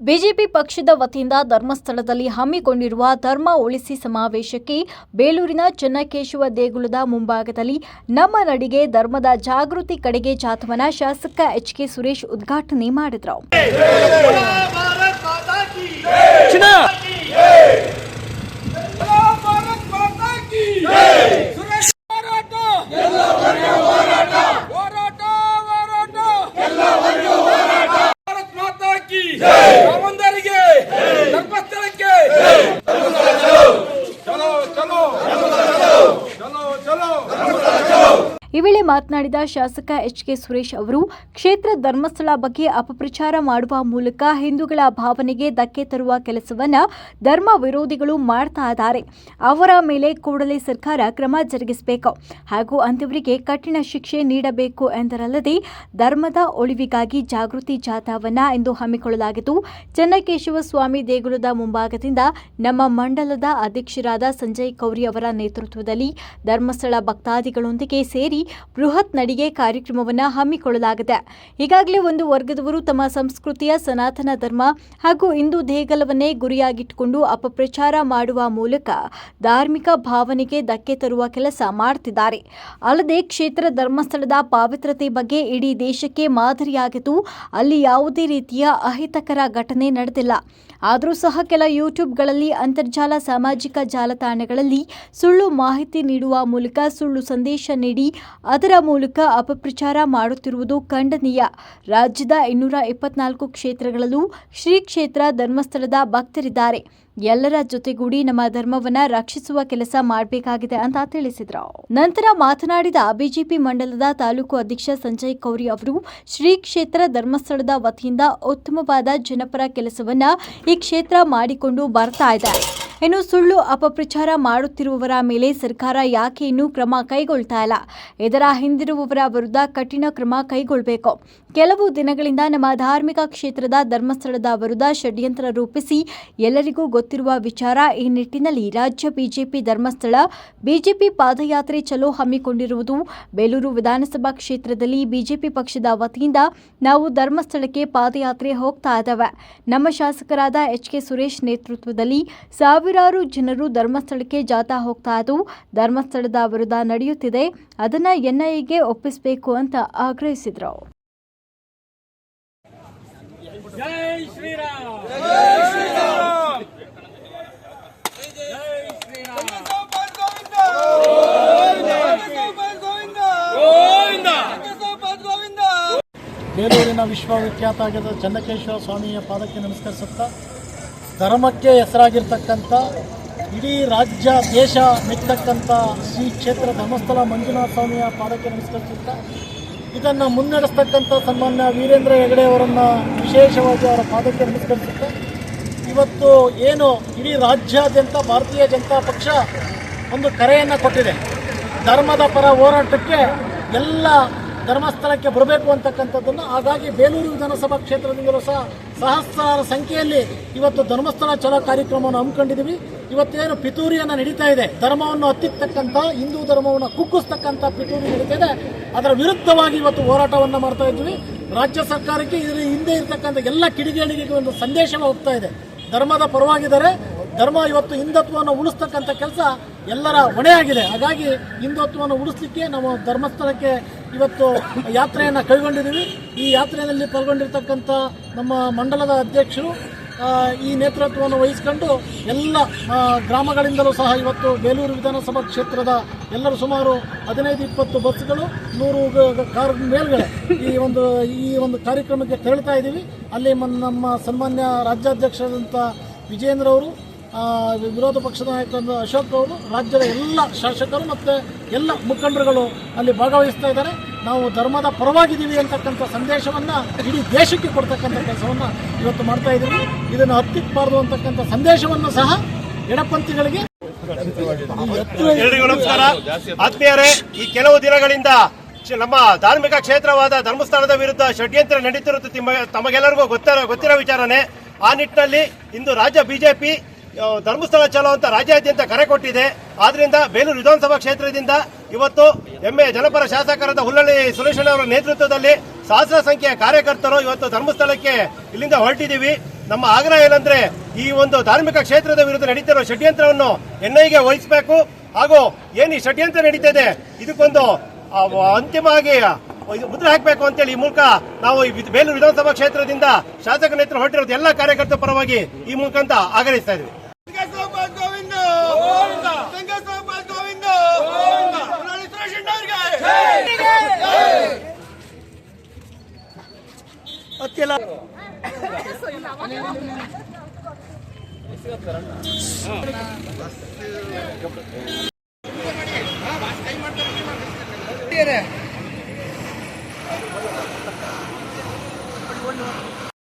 BJP ಪಕ್ಷದ ವತಿಯಿಂದ ಧರ್ಮಸ್ಥಳದಲ್ಲಿ ಹಮ್ಮಿಕೊಂಡಿರುವ ಧರ್ಮ ಉಳಿಸಿ ಸಮಾವೇಶಕ್ಕೆ ಬೇಲೂರಿನ ಚೆನ್ನಕೇಶವ ದೇಗುಲದ ಮುಂಭಾಗದಲ್ಲಿ ನಮ್ಮ ನಡಿಗೆ ಧರ್ಮದ ಜಾಗೃತಿ ಕಡೆಗೆ ಜಾಥವನ ಶಾಸಕ ಎಚ್ ಕೆ ಸುರೇಶ್ ಉದ್ಘಾಟನೆ ಮಾಡಿದರು. ಮಾತನಾಡಿದ ಶಾಸಕ ಎಚ್ ಕೆ ಸುರೇಶ್ ಅವರು, ಕ್ಷೇತ್ರ ಧರ್ಮಸ್ಥಳ ಬಗ್ಗೆ ಅಪಪ್ರಚಾರ ಮಾಡುವ ಮೂಲಕ ಹಿಂದೂಗಳ ಭಾವನೆಗೆ ಧಕ್ಕೆ ತರುವ ಕೆಲಸವನ್ನ ಧರ್ಮ ವಿರೋಧಿಗಳು ಮಾಡ್ತಾ ಇದ್ದಾರೆ. ಅವರ ಮೇಲೆ ಕೂಡಲೇ ಸರ್ಕಾರ ಕ್ರಮ ಜರುಗಿಸಬೇಕು. ಹಾಗೂ ಅಂಥವರಿಗೆ ಕಠಿಣ ಶಿಕ್ಷೆ ನೀಡಬೇಕು ಎಂದರಲ್ಲದೆ, ಧರ್ಮದ ಉಳಿವಿಗಾಗಿ ಜಾಗೃತಿ ಜಾಥಾವನ್ನ ಇಂದು ಹಮ್ಮಿಕೊಳ್ಳಲಾಗಿದ್ದು ಚನ್ನಕೇಶವ ಸ್ವಾಮಿ ದೇಗುಲದ ಮುಂಭಾಗದಿಂದ ನಮ್ಮ ಮಂಡಲದ ಅಧ್ಯಕ್ಷರಾದ ಸಂಜಯ್ ಕೌರಿ ಅವರ ನೇತೃತ್ವದಲ್ಲಿ ಧರ್ಮಸ್ಥಳ ಭಕ್ತಾದಿಗಳೊಂದಿಗೆ ಸೇರಿ ಬೃಹತ್ ನಡಿಗೆ ಕಾರ್ಯಕ್ರಮವನ್ನು ಹಮ್ಮಿಕೊಳ್ಳಲಾಗಿದೆ. ಈಗಾಗಲೇ ಒಂದು ವರ್ಗದವರು ತಮ್ಮ ಸಂಸ್ಕೃತಿಯ ಸನಾತನ ಧರ್ಮ ಹಾಗೂ ಹಿಂದೂ ದೇಗಲವನ್ನೇ ಗುರಿಯಾಗಿಟ್ಟುಕೊಂಡು ಅಪಪ್ರಚಾರ ಮಾಡುವ ಮೂಲಕ ಧಾರ್ಮಿಕ ಭಾವನೆಗೆ ಧಕ್ಕೆ ತರುವ ಕೆಲಸ ಮಾಡ್ತಿದ್ದಾರೆ. ಅಲ್ಲದೆ ಕ್ಷೇತ್ರ ಧರ್ಮಸ್ಥಳದ ಪಾವಿತ್ರತೆ ಬಗ್ಗೆ ಇಡೀ ದೇಶಕ್ಕೆ ಮಾದರಿಯಾಗಿದ್ದು, ಅಲ್ಲಿ ಯಾವುದೇ ರೀತಿಯ ಅಹಿತಕರ ಘಟನೆ ನಡೆದಿಲ್ಲ. ಆದರೂ ಸಹ ಕೆಲ ಯೂಟ್ಯೂಬ್ಗಳಲ್ಲಿ ಅಂತರ್ಜಾಲ ಸಾಮಾಜಿಕ ಜಾಲತಾಣಗಳಲ್ಲಿ ಸುಳ್ಳು ಮಾಹಿತಿ ನೀಡುವ ಮೂಲಕ ಸುಳ್ಳು ಸಂದೇಶ ನೀಡಿ, ಅದರ ಮೂಲಕ ಅಪಪ್ರಚಾರ ಮಾಡುತ್ತಿರುವುದು ಖಂಡನೀಯ. ರಾಜ್ಯದ ಇನ್ನೂರ ಇಪ್ಪತ್ನಾಲ್ಕು ಕ್ಷೇತ್ರಗಳಲ್ಲೂ ಶ್ರೀ ಕ್ಷೇತ್ರ ಧರ್ಮಸ್ಥಳದ ಭಕ್ತರಿದ್ದಾರೆ. ಎಲ್ಲರ ಜೊತೆಗೂಡಿ ನಮ್ಮ ಧರ್ಮವನ್ನ ರಕ್ಷಿಸುವ ಕೆಲಸ ಮಾಡಬೇಕಾಗಿದೆ ಅಂತ ತಿಳಿಸಿದರು. ನಂತರ ಮಾತನಾಡಿದ ಬಿಜೆಪಿ ಮಂಡಲದ ತಾಲೂಕು ಅಧ್ಯಕ್ಷ ಸಂಜಯ್ ಕೌರಿ ಅವರು, ಶ್ರೀ ಕ್ಷೇತ್ರ ಧರ್ಮಸ್ಥಳದ ವತಿಯಿಂದ ಉತ್ತಮವಾದ ಜನಪರ ಕೆಲಸವನ್ನ ಈ ಕ್ಷೇತ್ರ ಮಾಡಿಕೊಂಡು ಬರ್ತಾ ಇದೆ ಇನ್ನು ಸುಳ್ಳು ಅಪಪ್ರಚಾರ ಮಾಡುತ್ತಿರುವವರ ಮೇಲೆ ಸರ್ಕಾರ ಯಾಕೆ ಇನ್ನೂ ಕ್ರಮ ಕೈಗೊಳ್ತಾ ಇಲ್ಲ? ಇದರ ಹಿಂದಿರುವವರ ವಿರುದ್ಧ ಕಠಿಣ ಕ್ರಮ ಕೈಗೊಳ್ಳಬೇಕು ಕೆಲವು ದಿನಗಳಿಂದ ನಮ್ಮ ಧಾರ್ಮಿಕ ಕ್ಷೇತ್ರದ ಧರ್ಮಸ್ಥಳದ ವಿರುದ್ಧ ಷಡ್ಯಂತ್ರ ರೂಪಿಸಿ ಎಲ್ಲರಿಗೂ ಗೊತ್ತಿರುವ ವಿಚಾರ ಈ ನಿಟ್ಟಿನಲ್ಲಿ ರಾಜ್ಯ ಬಿಜೆಪಿ ಧರ್ಮಸ್ಥಳ, ಬಿಜೆಪಿ ಪಾದಯಾತ್ರೆ ಚಲೋ ಹಮ್ಮಿಕೊಂಡಿರುವುದು. ಬೇಲೂರು ವಿಧಾನಸಭಾ ಕ್ಷೇತ್ರದಲ್ಲಿ ಬಿಜೆಪಿ ಪಕ್ಷದ ವತಿಯಿಂದ ನಾವು ಧರ್ಮಸ್ಥಳಕ್ಕೆ ಪಾದಯಾತ್ರೆ ಹೋಗ್ತಾ ಇದ್ದಾವೆ. ನಮ್ಮ ಶಾಸಕರಾದ ಎಚ್ ಕೆ ಸುರೇಶ್ ನೇತೃತ್ವದಲ್ಲಿ ಸಾವಿರಾರು ಜನರು ಧರ್ಮಸ್ಥಳಕ್ಕೆ ಜಾಥಾ ಹೋಗ್ತಾ ಇದ್ದು ಧರ್ಮಸ್ಥಳದ ವಿರುದ್ಧ ನಡೆಯುತ್ತಿದೆ. ಅದನ್ನ ಎನ್ಐಎಗೆ ಒಪ್ಪಿಸಬೇಕು ಅಂತ ಆಗ್ರಹಿಸಿದರು. ಜೈ ಶ್ರೀರಾಮ್! ಬೇಲೂರಿನ ವಿಶ್ವವಿಖ್ಯಾತ ಆಗಿದ್ದ ಚನ್ನಕೇಶ್ವರ ಸ್ವಾಮಿಯ ಪಾದಕ್ಕೆ ನಮಸ್ಕರಿಸುತ್ತಾ ಧರ್ಮಕ್ಕೆ ಹೆಸರಾಗಿರ್ತಕ್ಕಂಥ ಇಡೀ ರಾಜ್ಯ, ದೇಶ ಮೆಚ್ಚತಕ್ಕಂಥ ಶ್ರೀ ಕ್ಷೇತ್ರ ಧರ್ಮಸ್ಥಳ ಮಂಜುನಾಥ ಸ್ವಾಮಿಯ ಪಾದಕ್ಕೆ ನಮಸ್ಕರಿಸುತ್ತಾ, ಇದನ್ನು ಮುನ್ನಡೆಸ್ತಕ್ಕಂಥ ಸನ್ಮಾನ್ಯ ವೀರೇಂದ್ರ ಹೆಗಡೆ ಅವರನ್ನು ವಿಶೇಷವಾಗಿ ಅವರ ಪಾದಕ್ಕೆ ನಮಸ್ಕರಿಸುತ್ತಾ, ಇವತ್ತು ಏನು ಇಡೀ ರಾಜ್ಯಾದ್ಯಂತ, ಭಾರತೀಯ ಜನತಾ ಪಕ್ಷ ಒಂದು ಕರೆಯನ್ನು ಕೊಟ್ಟಿದೆ. ಧರ್ಮದ ಪರ ಹೋರಾಟಕ್ಕೆ ಎಲ್ಲ ಧರ್ಮಸ್ಥಳಕ್ಕೆ ಬರಬೇಕು ಅಂತಕ್ಕಂಥದ್ದನ್ನು ಹಾಗಾಗಿ ಬೇಲೂರು ವಿಧಾನಸಭಾ ಕ್ಷೇತ್ರದಿಂದಲೂ ಸಹ ಸಹಸ್ರಾರು ಸಂಖ್ಯೆಯಲ್ಲಿ ಇವತ್ತು ಧರ್ಮಸ್ಥಳ ಚಲೋ ಕಾರ್ಯಕ್ರಮವನ್ನು ಹಮ್ಮಿಕೊಂಡಿದ್ದೀವಿ. ಇವತ್ತೇನು ಪಿತೂರಿಯನ್ನು ನಡೀತಾ ಇದೆ. ಧರ್ಮವನ್ನು ಹತ್ತಿರ್ತಕ್ಕಂಥ ಹಿಂದೂ ಧರ್ಮವನ್ನು ಕುಗ್ಗಿಸ್ತಕ್ಕಂಥ ಪಿತೂರಿ ನಡೀತಾ ಇದೆ. ಅದರ ವಿರುದ್ಧವಾಗಿ ಇವತ್ತು ಹೋರಾಟವನ್ನು ಮಾಡ್ತಾ ಇದ್ದೀವಿ. ರಾಜ್ಯ ಸರ್ಕಾರಕ್ಕೆ ಇದರ ಹಿಂದೆ ಇರತಕ್ಕಂಥ ಎಲ್ಲ ಕಿಡಿಗೇಡಿಗೆ ಒಂದು ಸಂದೇಶ ಹೋಗ್ತಾ ಇದೆ. ಧರ್ಮದ ಪರವಾಗಿದ್ದಾರೆ ಧರ್ಮ ಇವತ್ತು ಹಿಂದುತ್ವವನ್ನು ಉಳಿಸ್ತಕ್ಕಂಥ ಕೆಲಸ ಎಲ್ಲರ ಹೊಣೆಯಾಗಿದೆ. ಹಾಗಾಗಿ ಹಿಂದುತ್ವವನ್ನು ಉಳಿಸ್ಲಿಕ್ಕೆ ನಾವು ಧರ್ಮಸ್ಥಳಕ್ಕೆ ಇವತ್ತು ಯಾತ್ರೆಯನ್ನು ಕೈಗೊಂಡಿದ್ದೀವಿ. ಈ ಯಾತ್ರೆಯಲ್ಲಿ ಪಾಲ್ಗೊಂಡಿರ್ತಕ್ಕಂಥ ನಮ್ಮ ಮಂಡಲದ ಅಧ್ಯಕ್ಷರು ಈ ನೇತೃತ್ವವನ್ನು ವಹಿಸಿಕೊಂಡು ಎಲ್ಲ ಗ್ರಾಮಗಳಿಂದಲೂ ಸಹ ಇವತ್ತು ಬೇಲೂರು ವಿಧಾನಸಭಾ ಕ್ಷೇತ್ರದ ಎಲ್ಲರೂ ಸುಮಾರು ಹದಿನೈದು, ಇಪ್ಪತ್ತು ಬಸ್ಗಳು ನೂರು ಕಾರ್ ಮೇಲ್ಗಡೆ ಈ ಒಂದು ಈ ಒಂದು ಕಾರ್ಯಕ್ರಮಕ್ಕೆ ತೆರಳ್ತಾ ಇದ್ದೀವಿ. ಅಲ್ಲಿ ನಮ್ಮ ಸನ್ಮಾನ್ಯ ರಾಜ್ಯಾಧ್ಯಕ್ಷರಾದಂಥ ವಿಜೇಂದ್ರ ಅವರು ವಿರೋಧ ಪಕ್ಷದ ನಾಯಕರಾದ ಅಶೋಕ್ ಅವರು, ರಾಜ್ಯದ ಎಲ್ಲ ಶಾಸಕರು ಮತ್ತು ಎಲ್ಲ ಮುಖಂಡರುಗಳು ಅಲ್ಲಿ ಭಾಗವಹಿಸ್ತಾ ಇದ್ದಾರೆ. ನಾವು ಧರ್ಮದ ಪರವಾಗಿದ್ದೀವಿ ಅಂತಕ್ಕಂಥ ಸಂದೇಶವನ್ನು ಇಡೀ ದೇಶಕ್ಕೆ ಕೊಡ್ತಕ್ಕಂಥ ಕೆಲಸವನ್ನು ಇವತ್ತು ಮಾಡ್ತಾ ಇದ್ದೀವಿ. ಇದನ್ನು ಹತ್ತಿಕ್ಕಬಾರ್ದು ಅಂತಕ್ಕಂಥ ಸಂದೇಶವನ್ನು ಸಹ ಎಡಪಂಥಿಗಳಿಗೆ ನಮಸ್ಕಾರ. ಆತ್ಮೀಯರೇ, ಈ ಕೆಲವು ದಿನಗಳಿಂದ ನಮ್ಮ ಧಾರ್ಮಿಕ ಕ್ಷೇತ್ರವಾದ ಧರ್ಮಸ್ಥಳದ ವಿರುದ್ಧ ಷಡ್ಯಂತ್ರ ನಡೀತಿರುವುದು ತಿಮ್ಮ- ತಮಗೆಲ್ಲರಿಗೂ ಗೊತ್ತಿರೋ ಗೊತ್ತಿರೋ ವಿಚಾರನೆ. ಆ ನಿಟ್ಟಿನಲ್ಲಿ ಇಂದು ರಾಜ್ಯ ಬಿಜೆಪಿ ಧರ್ಮಸ್ಥಳ ಚಲೋ ಅಂತ ರಾಜ್ಯಾದ್ಯಂತ ಕರೆ ಕೊಟ್ಟಿದೆ. ಆದ್ರಿಂದ ಬೇಲೂರು ವಿಧಾನಸಭಾ ಕ್ಷೇತ್ರದಿಂದ ಇವತ್ತು ಎಮ್ಮೆ ಜನಪರ ಶಾಸಕರಾದ ಹುಲ್ಲಳ್ಳಿ ಸುರೇಶಣ್ಣ ಅವರ ನೇತೃತ್ವದಲ್ಲಿ ಸಹಸ್ರ ಸಂಖ್ಯೆಯ ಕಾರ್ಯಕರ್ತರು ಇವತ್ತು ಧರ್ಮಸ್ಥಳಕ್ಕೆ ಇಲ್ಲಿಂದ ಹೊರಟಿದ್ದೀವಿ. ನಮ್ಮ ಆಗ್ರಹ ಏನಂದ್ರೆ ಈ ಒಂದು ಧಾರ್ಮಿಕ ಕ್ಷೇತ್ರದ ವಿರುದ್ಧ ನಡೀತಿರೋ ಷಡ್ಯಂತ್ರವನ್ನು ಎನ್ಐಗೆ ವಹಿಸಬೇಕು. ಹಾಗೂ ಏನು ಈ ಷಡ್ಯಂತ್ರ ನಡೀತಿದೆ, ಇದಕ್ಕೊಂದು ಅಂತಿಮವಾಗಿ ಇದು ಮುದ್ರೆ ಹಾಕಬೇಕು ಅಂತೇಳಿ ಈ ಮೂಲಕ ನಾವು ಈ ಬೇಲೂರು ವಿಧಾನಸಭಾ ಕ್ಷೇತ್ರದಿಂದ ಶಾಸಕ ನೇತೃತ್ವ ಹೊರಟಿರೋದು ಎಲ್ಲ ಕಾರ್ಯಕರ್ತರ ಪರವಾಗಿ ಈ ಮೂಲಕ ಅಂತ ಆಗ್ರಹಿಸ್ತಾ ಇದ್ವಿ. que la... Soy una vaca.